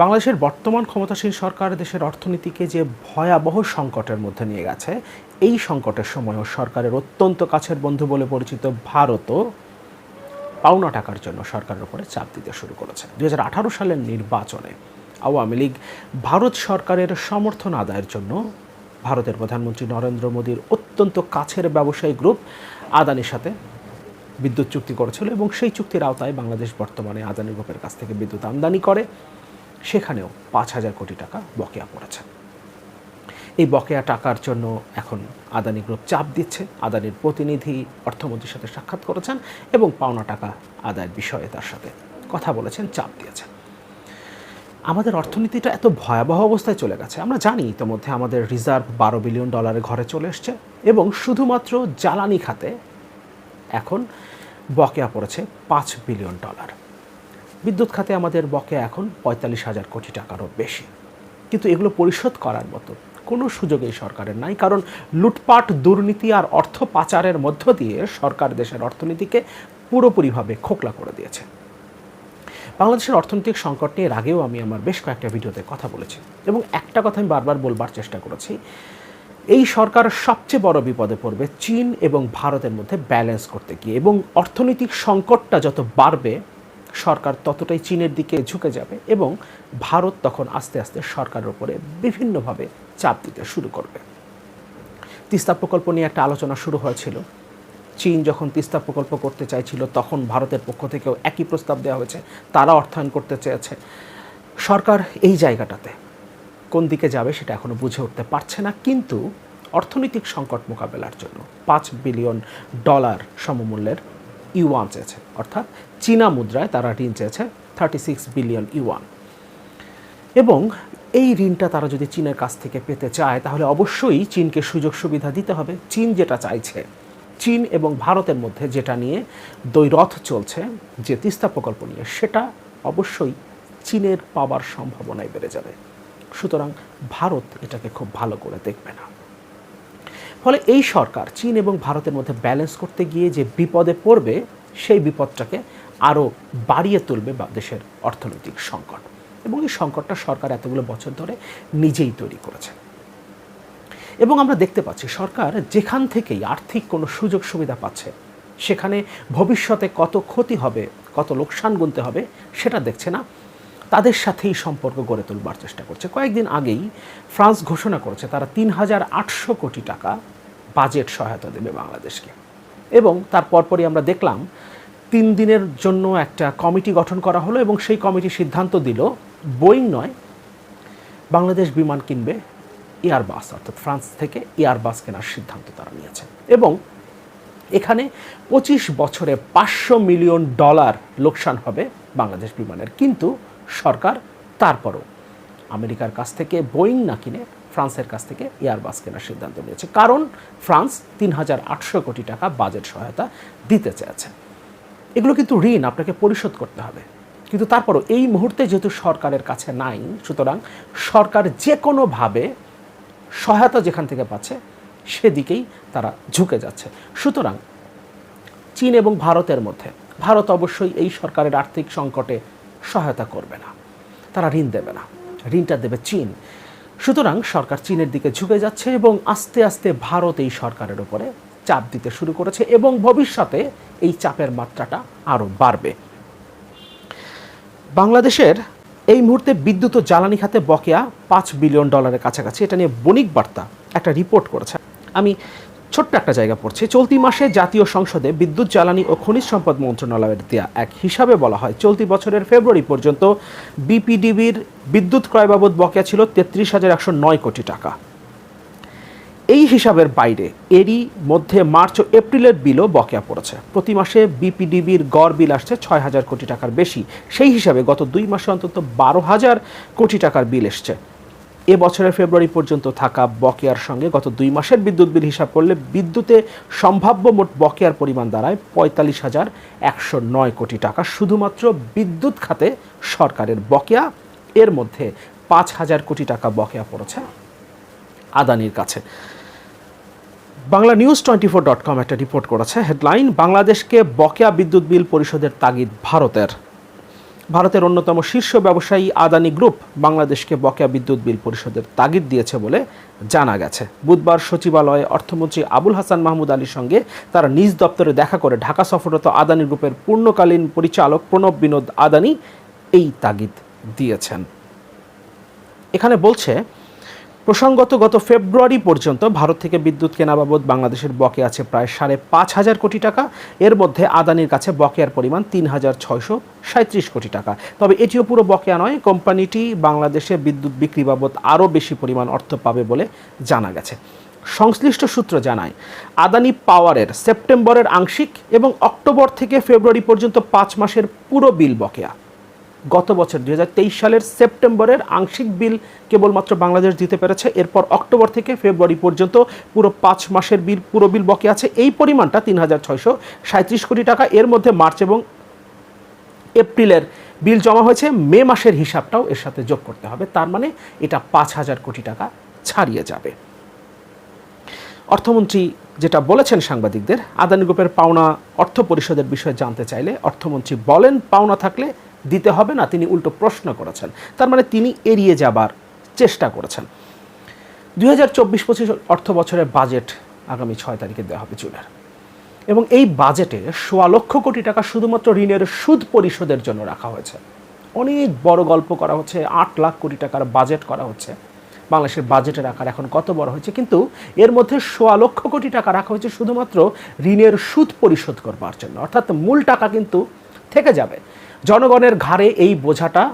বাংলাদেশের বর্তমান ক্ষমতাসীন সরকার দেশের অর্থনীতিকে যে ভয়াবহ সংকটের মধ্যে নিয়ে গেছে, এই সংকটের সময়ও সরকারের অত্যন্ত কাছের বন্ধু বলে পরিচিত ভারতও পাওনা টাকার জন্য সরকারের উপরে চাপ দিতে শুরু করেছে। দু হাজার আঠারো সালের নির্বাচনে আওয়ামী লীগ ভারত সরকারের সমর্থন আদায়ের জন্য ভারতের প্রধানমন্ত্রী নরেন্দ্র মোদীর অত্যন্ত কাছের ব্যবসায়ী গ্রুপ আদানির সাথে বিদ্যুৎ চুক্তি করেছিল এবং সেই চুক্তির আওতায় বাংলাদেশ বর্তমানে আদানি গ্রুপের কাছ থেকে বিদ্যুৎ আমদানি করে। সেখানেও পাঁচ হাজার কোটি টাকা বকেয়া পড়েছে। এই বকেয়া টাকার জন্য এখন আদানি গ্রুপ চাপ দিচ্ছে। আদানির প্রতিনিধি অর্থমন্ত্রীর সাথে সাক্ষাৎ করেছেন এবং পাওনা টাকা আদায়ের বিষয়ে তার সাথে কথা বলেছেন, চাপ দিয়েছেন। আমাদের অর্থনীতিটা এত ভয়াবহ অবস্থায় চলে গেছে। আমরা জানি ইতিমধ্যে আমাদের রিজার্ভ বারো বিলিয়ন ডলারের ঘরে চলে এসছে এবং শুধুমাত্র জ্বালানি খাতে এখন বকেয়া পড়েছে পাঁচ বিলিয়ন ডলার। বিদ্যুৎ খাতে আমাদের বকেয়া এখন পঁয়তাল্লিশ হাজার কোটি টাকারও বেশি। কিন্তু এগুলো পরিশোধ করার মতো কোনো সুযোগ এই সরকারের নাই, কারণ লুটপাট, দুর্নীতি আর অর্থ পাচারের মধ্য দিয়ে সরকার দেশের অর্থনীতিকে পুরোপুরিভাবে খোকলা করে দিয়েছে। বাংলাদেশের অর্থনৈতিক সংকট নিয়ে এর আগেও আমি আমার বেশ কয়েকটা ভিডিওতে কথা বলেছি এবং একটা কথা আমি বারবার বলবার চেষ্টা করেছি। এই সরকার সবচেয়ে বড় বিপদে পড়বে চীন এবং ভারতের মধ্যে ব্যালেন্স করতে গিয়ে এবং অর্থনৈতিক সংকটটা যত বাড়বে সরকার ততটাই চীনের দিকে ঝুঁকে যাবে এবং ভারত তখন আস্তে আস্তে সরকারের উপরে বিভিন্নভাবে চাপ দিতে শুরু করবে। তিস্তা প্রকল্প নিয়ে একটা আলোচনা শুরু হয়েছিল। চীন যখন তিস্তা প্রকল্প করতে চাইছিল, তখন ভারতের পক্ষ থেকেও একই প্রস্তাব দেওয়া হয়েছে। তারা অর্থায়ন করতে চেয়েছে। সরকার এই জায়গাটাতে কোন দিকে যাবে সেটা এখনও বুঝে উঠতে পারছে না, কিন্তু অর্থনৈতিক সংকট মোকাবেলার জন্য পাঁচ বিলিয়ন ডলার সমমূল্যের ইউয়ান চেয়েছে। অর্থাৎ চীনা মুদ্রায় তারা ঋণ চেয়েছে থার্টি সিক্স বিলিয়ন ইউয়ান এবং এই ঋণটা তারা যদি চীনের কাছ থেকে পেতে চায়, তাহলে অবশ্যই চীনকে সুযোগ সুবিধা দিতে হবে। চীন যেটা চাইছে, চীন এবং ভারতের মধ্যে যেটা নিয়ে দ্বৈরথ চলছে, যে তিস্তা প্রকল্প নিয়ে, সেটা অবশ্যই চীনের পাওয়ার সম্ভাবনাই বেড়ে যাবে। সুতরাং ভারত এটাকে খুব ভালো করে দেখবে না। ফলে এই সরকার চীন এবং ভারতের মধ্যে ব্যালেন্স করতে গিয়ে যে বিপদে পড়বে, সেই বিপদটাকে আরও বাড়িয়ে তুলবে দেশের অর্থনৈতিক সংকট। এবং এই সংকটটা সরকার এতগুলো বছর ধরে নিজেই তৈরি করেছে। এবং আমরা দেখতে পাচ্ছি, সরকার যেখান থেকেই আর্থিক কোনো সুযোগ সুবিধা পাচ্ছে, সেখানে ভবিষ্যতে কত ক্ষতি হবে, কত লোকসান গুনতে হবে, সেটা দেখছে না। তাদের সাথেই সম্পর্ক গড়ে তুলবার চেষ্টা করছে। কয়েকদিন আগেই ফ্রান্স ঘোষণা করেছে তারা তিন হাজার আটশো কোটি টাকা বাজেট সহায়তা দেবে বাংলাদেশকে। এবং তার পরপরই আমরা দেখলাম তিন দিনের জন্য একটা কমিটি গঠন করা হলো এবং সেই কমিটি সিদ্ধান্ত দিল, বোয়িং নয়, বাংলাদেশ বিমান কিনবে এয়ারবাস অর্থাৎ ফ্রান্স থেকে এয়ারবাস কেনার সিদ্ধান্ত তারা নিয়েছে। এবং এখানে পঁচিশ বছরে পাঁচশো মিলিয়ন ডলার লোকসান হবে বাংলাদেশ বিমানের। কিন্তু সরকার, তারপরও আমেরিকার কাছ থেকে বোয়িং না কিনে ফ্রান্সের কাছ থেকে এয়ারবাস কেনার সিদ্ধান্ত নিয়েছে। কারণ ফ্রান্স তিন হাজার আটশো কোটি টাকা বাজেট সহায়তা দিতে চেয়েছে। এগুলো কিন্তু ঋণ, আপনাকে পরিশোধ করতে হবে। কিন্তু তারপরও এই মুহূর্তে যেহেতু সরকারের কাছে নাই, সুতরাং সরকার যে কোনোভাবে সহায়তা যেখান থেকে পাচ্ছে, সেদিকেই তারা ঝুঁকে যাচ্ছে। সুতরাং চীন এবং ভারতের মধ্যে, ভারত অবশ্যই এই সরকারের আর্থিক সংকটে সহায়তা করবে না। তারা ঋণ দেবে না। ঋণটা দেবে চীন। সুতরাং সরকার চীনের দিকে ঝুঁকে যাচ্ছে এবং আস্তে আস্তে ভারত এই সরকারের উপরে চাপ দিতে শুরু করেছে এবং ভবিষ্যতে এই চাপের মাত্রাটা আরও বাড়বে। বাংলাদেশের এই মুহূর্তে বিদ্যুৎ ও জ্বালানি খাতে বকেয়া পাঁচ বিলিয়ন ডলারের কাছাকাছি। এটা নিয়ে বণিক বার্তা একটা রিপোর্ট করেছে। আমি ছোট্ট একটা জায়গা পড়ছে। চলতি মাসে জাতীয় সংসদে বিদ্যুৎ, জ্বালানি ও খনিজ সম্পদ মন্ত্রণালয়ের দেয়া এক হিসাবে বলা হয়। চলতি বছরের ফেব্রুয়ারি পর্যন্ত বিপিডিবির বিদ্যুৎ ক্রয় বাবদ বকেয়া ছিল তেত্রিশ হাজার একশো নয় কোটি টাকা। এই হিসাবের বাইরে এরই মধ্যে মার্চ ও এপ্রিলের বিলও বকেয়া পড়েছে। প্রতি মাসে বিপিডিবির গড় বিল আসছে ছয় হাজার কোটি টাকার বেশি। সেই হিসাবে গত দুই মাসে অন্তত বারো হাজার কোটি টাকার বিল এসছে। এ বছরের ফেব্রুয়ারি পর্যন্ত থাকা বকেয়ার সঙ্গে গত দুই মাসের বিদ্যুৎ বিল হিসাব করলে বিদ্যুতে সম্ভাব্য মোট বকেয়ার পরিমাণ দাঁড়ায় পঁয়তাল্লিশ হাজার একশো নয় কোটি টাকা। শুধুমাত্র বিদ্যুৎ খাতে সরকারের বকেয়া, এর মধ্যে পাঁচ হাজার কোটি টাকা বকেয়া পড়েছে আদানির কাছে। Bangla news twenty four dot com একটা রিপোর্ট করেছে, হেডলাইন, বাংলাদেশকে বকেয়া বিদ্যুৎ বিল পরিশোধের তাগিদ ভারতের। ভারতের অন্যতম শীর্ষ ব্যবসায়ী আদানি গ্রুপ বাংলাদেশকে বকেয়া বিদ্যুৎ বিল পরিশোধের তাগিদ দিয়েছে বলে জানা গেছে। বুধবার সচিবালয়ে অর্থমন্ত্রী আবুল হাসান মাহমুদ আলীর সঙ্গে তারা নিজ দপ্তরে দেখা করে ঢাকা সফররত আদানি গ্রুপের পূর্ণকালীন পরিচালক প্রণব বিনোদ আদানি এই তাগিদ দিয়েছেন। এখানে বলছে প্রসঙ্গত গত ফেব্রুয়ারি পর্যন্ত ভারত থেকে বিদ্যুৎ কেনা বাবদ বাংলাদেশের বকে আছে প্রায় সাড়ে পাঁচ হাজার কোটি টাকা। এর মধ্যে আদানির কাছে বকেয়ার পরিমাণ তিন হাজার ছয়শো সাঁত্রিশ কোটি টাকা। তবে এটিও পুরো বকেয়া নয়, কোম্পানিটি বাংলাদেশে বিদ্যুৎ বিক্রি বাবদ আরও বেশি পরিমাণ অর্থ পাবে বলে জানা গেছে। সংশ্লিষ্ট সূত্র জানায়, আদানি পাওয়ারের সেপ্টেম্বরের আংশিক এবং অক্টোবর থেকে ফেব্রুয়ারি পর্যন্ত পাঁচ মাসের পুরো বিল বকেয়া। গত বছর দুই হাজার তেইশ সালের সেপ্টেম্বরের আংশিক বিল কেবলমাত্র বাংলাদেশ দিতে পেরেছে। এরপর অক্টোবর থেকে ফেব্রুয়ারি পর্যন্ত পুরো পাঁচ মাসের বিল, পুরো বিল বকে আছে। এই পরিমাণটা তিন হাজার ছয়শো কোটি টাকা। এর মধ্যে মার্চ এবং এপ্রিলের বিল জমা হয়েছে। মে মাসের হিসাবটাও এর সাথে যোগ করতে হবে। তার মানে এটা পাঁচ হাজার কোটি টাকা ছাড়িয়ে যাবে। অর্থমন্ত্রী যেটা বলেছেন সাংবাদিকদের, আদানি গ্রুপের পাওনা অর্থ পরিষদের বিষয়ে জানতে চাইলে অর্থমন্ত্রী বলেন, পাওনা থাকলে দিতে হবে না, তিনি উল্টো প্রশ্ন করেছেন। তার মানে তিনি এড়িয়ে যাবার চেষ্টা করেছেন। দুই হাজার চব্বিশ পঁচিশ অর্থ বছরের বাজেট আগামী ছয় তারিখে দেওয়া হবে জুনের। এবং এই বাজেটে সোয়া লক্ষ কোটি টাকা শুধুমাত্র ঋণের সুদ পরিশোধের জন্য রাখা হয়েছে। অনেক বড় গল্প করা হচ্ছে, আট লাখ কোটি টাকার বাজেট করা হচ্ছে। বাংলাদেশের বাজেটের আকার এখন কত বড় হয়েছে, কিন্তু এর মধ্যে সোয়া লক্ষ কোটি টাকা রাখা হয়েছে শুধুমাত্র ঋণের সুদ পরিশোধ করবার জন্য। অর্থাৎ মূল টাকা কিন্তু থেকে যাবে। জনগণের ঘাড়ে এই বোঝাটা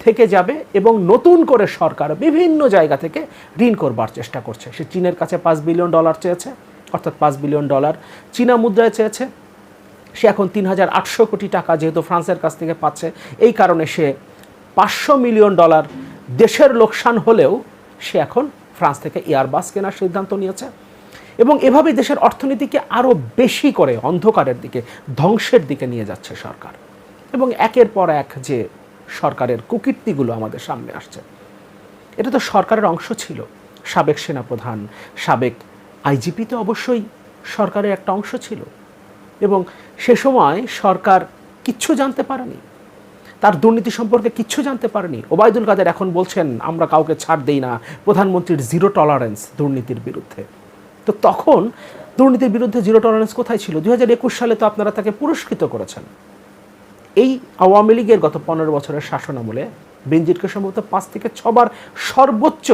থেকে যাবে এবং নতুন করে সরকার বিভিন্ন জায়গা থেকে ঋণ করবার চেষ্টা করছে। সে চীনের কাছে পাঁচ বিলিয়ন ডলার চেয়েছে, অর্থাৎ পাঁচ বিলিয়ন ডলার চীনা মুদ্রায় চেয়েছে। সে এখন তিন হাজার আটশো কোটি টাকা যেহেতু ফ্রান্সের কাছ থেকে পাচ্ছে, এই কারণে সে পাঁচশো মিলিয়ন ডলার দেশের লোকসান হলেও সে এখন ফ্রান্স থেকে এয়ারবাস কেনার সিদ্ধান্ত নিয়েছে। এবং এভাবে দেশের অর্থনীতিকে আরও বেশি করে অন্ধকারের দিকে, ধ্বংসের দিকে নিয়ে যাচ্ছে সরকার। এবং একের পর এক যে সরকারের কুকীর্তিগুলো আমাদের সামনে আসছে, এটা তো সরকারের অংশ ছিল। সাবেক সেনাপ্রধান, সাবেক আইজিপি তো অবশ্যই সরকারের একটা অংশ ছিল। এবং সে সময় সরকার কিচ্ছু জানতে পারেনি। তার দুর্নীতি সম্পর্কে কিচ্ছু জানতে পারেনি। ওবায়দুল কাদের এখন বলছেন, আমরা কাউকে ছাড় দেই না। প্রধানমন্ত্রীর জিরো টলারেন্স দুর্নীতির বিরুদ্ধে। তো তখন দুর্নীতির বিরুদ্ধে জিরো টলারেন্স কোথায় ছিল? দুই হাজার একুশ সালে তো আপনারা তাকে পুরস্কৃত করেছেন। এই আওয়ামী লীগের গত পনেরো বছরের শাসনামলে বেনজিরকে সম্ভবত পাঁচ থেকে ছবার সর্বোচ্চ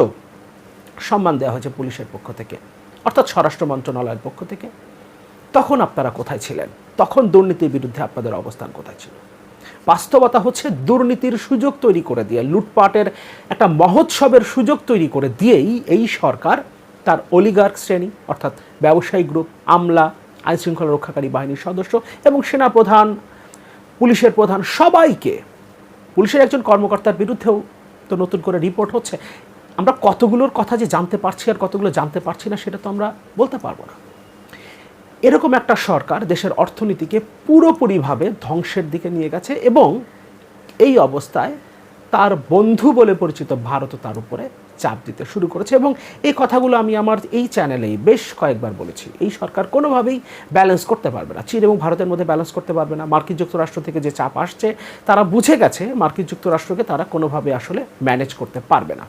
সম্মান দেওয়া হয়েছে পুলিশের পক্ষ থেকে, অর্থাৎ স্বরাষ্ট্র মন্ত্রণালয়ের পক্ষ থেকে। তখন আপনারা কোথায় ছিলেন? তখন দুর্নীতির বিরুদ্ধে আপনাদের অবস্থান কোথায় ছিল? বাস্তবতা হচ্ছে দুর্নীতির সুযোগ তৈরি করে দিয়ে, লুটপাটের একটা মহোৎসবের সুযোগ তৈরি করে দিয়েই এই সরকার তার অলিগার্ক শ্রেণি, অর্থাৎ ব্যবসায়ী গ্রুপ, আমলা, আইনশৃঙ্খলা রক্ষাকারী বাহিনীর সদস্য এবং সেনাপ্রধান পুলিশের প্রধান সবাইকে, পুলিশের একজন কর্মকর্তার বিরুদ্ধেও তো নতুন করে রিপোর্ট হচ্ছে। আমরা কতগুলোর কথা যে জানতে পারছি আর কতগুলো জানতে পারছি না সেটা তো আমরা বলতে পারব না। এরকম একটা সরকার দেশের অর্থনীতিকে পুরোপুরিভাবে ধ্বংসের দিকে নিয়ে গেছে এবং এই অবস্থায় তার বন্ধু বলে পরিচিত ভারতও তার উপরে চাপ দিতে শুরু করেছে এবং এই কথাগুলো আমি আমার এই চ্যানেলেই বেশ কয়েকবার বলেছি। এই সরকার কোনোভাবেই ব্যালেন্স করতে পারবে না। চীন এবং ভারতের মধ্যে ব্যালেন্স করতে পারবে না। মার্কিন যুক্তরাষ্ট্র থেকে যে চাপ আসছে, তারা বুঝে গেছে মার্কিন যুক্তরাষ্ট্রকে তারা কোনোভাবে আসলে ম্যানেজ করতে পারবে না।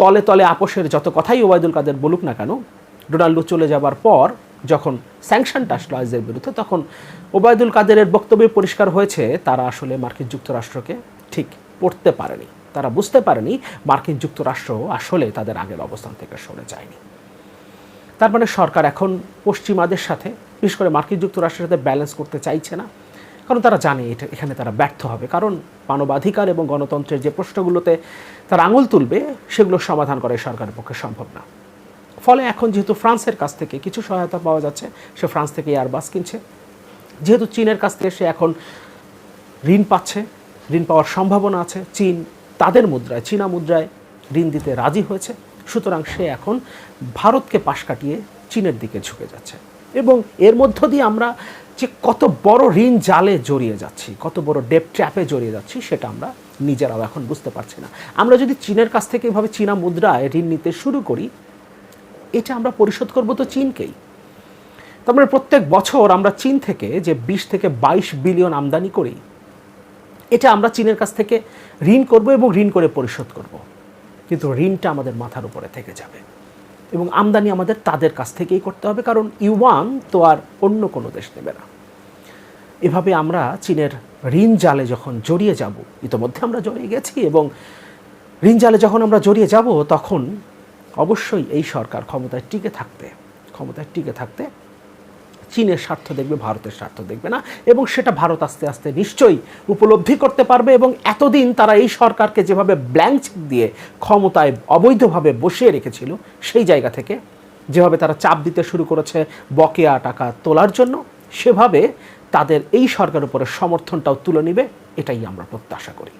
তলে তলে আপোষের যত কথাই ওবায়দুল কাদের বলুক না কেন, ডোনাল্ডো চলে যাবার পর যখন স্যাংশনটা আসলো আইজের বিরুদ্ধে, তখন ওবায়দুল কাদেরের বক্তব্যে পরিষ্কার হয়েছে, তারা আসলে মার্কিন যুক্তরাষ্ট্রকে ঠিক পড়তে পারেনি। তারা বুঝতে পারেনি মার্কিন যুক্তরাষ্ট্র আসলে তাদের আগের অবস্থান থেকে সরে যায়নি। তার মানে সরকার এখন পশ্চিমাদের সাথে, বিশেষ করে মার্কিন যুক্তরাষ্ট্রের সাথে ব্যালেন্স করতে চাইছে না। কারণ তারা জানে এটা, এখানে তারা ব্যর্থ হবে। কারণ মানবাধিকার এবং গণতন্ত্রের যে প্রশ্নগুলোতে তারা আঙুল তুলবে, সেগুলো সমাধান করা সরকারের পক্ষে সম্ভব না। ফলে এখন যেহেতু ফ্রান্সের কাছ থেকে কিছু সহায়তা পাওয়া যাচ্ছে, সে ফ্রান্স থেকে এয়ারবাস কিনছে। যেহেতু চীনের কাছ থেকে সে এখন ঋণ পাচ্ছে, ঋণ পাওয়ার সম্ভাবনা আছে, চীন তাদের মুদ্রায়, চীনা মুদ্রায় ঋণ দিতে রাজি হয়েছে। সুতরাং সে এখন ভারতকে পাশ কাটিয়ে চীনের দিকে ঝুঁকে যাচ্ছে। এবং এর মধ্য দিয়ে আমরা যে কত বড় ঋণ জালে জড়িয়ে যাচ্ছি, কত বড় ডেপ ট্র্যাপে জড়িয়ে যাচ্ছি, সেটা আমরা নিজেরাও এখন বুঝতে পারছি না। আমরা যদি চীনের কাছ থেকে এভাবে চীনা মুদ্রায় ঋণ নিতে শুরু করি, এটা আমরা পরিশোধ করব তো চীনকেই। তার মানে প্রত্যেক বছর আমরা চীন থেকে যে বিশ থেকে বাইশ বিলিয়ন আমদানি করি এটা আমরা চীনের কাছ থেকে ঋণ করব এবং ঋণ করে পরিশোধ করব। কিন্তু ঋণটা আমাদের মাথার উপরে থেকে যাবে। এবং আমদানি আমাদের তাদের কাছ থেকেই করতে হবে, কারণ ইউয়ান তো আর অন্য কোনো দেশ নেবে না। এভাবে আমরা চীনের ঋণ জালে যখন জড়িয়ে যাব, ইতোমধ্যে আমরা জড়িয়ে গেছি এবং ঋণ জালে যখন আমরা জড়িয়ে যাব, তখন অবশ্যই এই সরকার ক্ষমতায় টিকে থাকতে ক্ষমতায় টিকে থাকতে চীনের স্বার্থ দেখবে, ভারতের স্বার্থ দেখবে না। এবং সেটা ভারত আস্তে আস্তে নিশ্চয়ই উপলব্ধি করতে পারবে এবং এতদিন তারা এই সরকারকে যেভাবে ব্ল্যাঙ্ক চেক দিয়ে ক্ষমতায় অবৈধভাবে বসিয়ে রেখেছিল, সেই জায়গা থেকে যেভাবে তারা চাপ দিতে শুরু করেছে বকেয়া টাকা তোলার জন্য, সেভাবে তাদের এই সরকার উপরে সমর্থনটাও তুলে নেবে, এটাই আমরা প্রত্যাশা করি।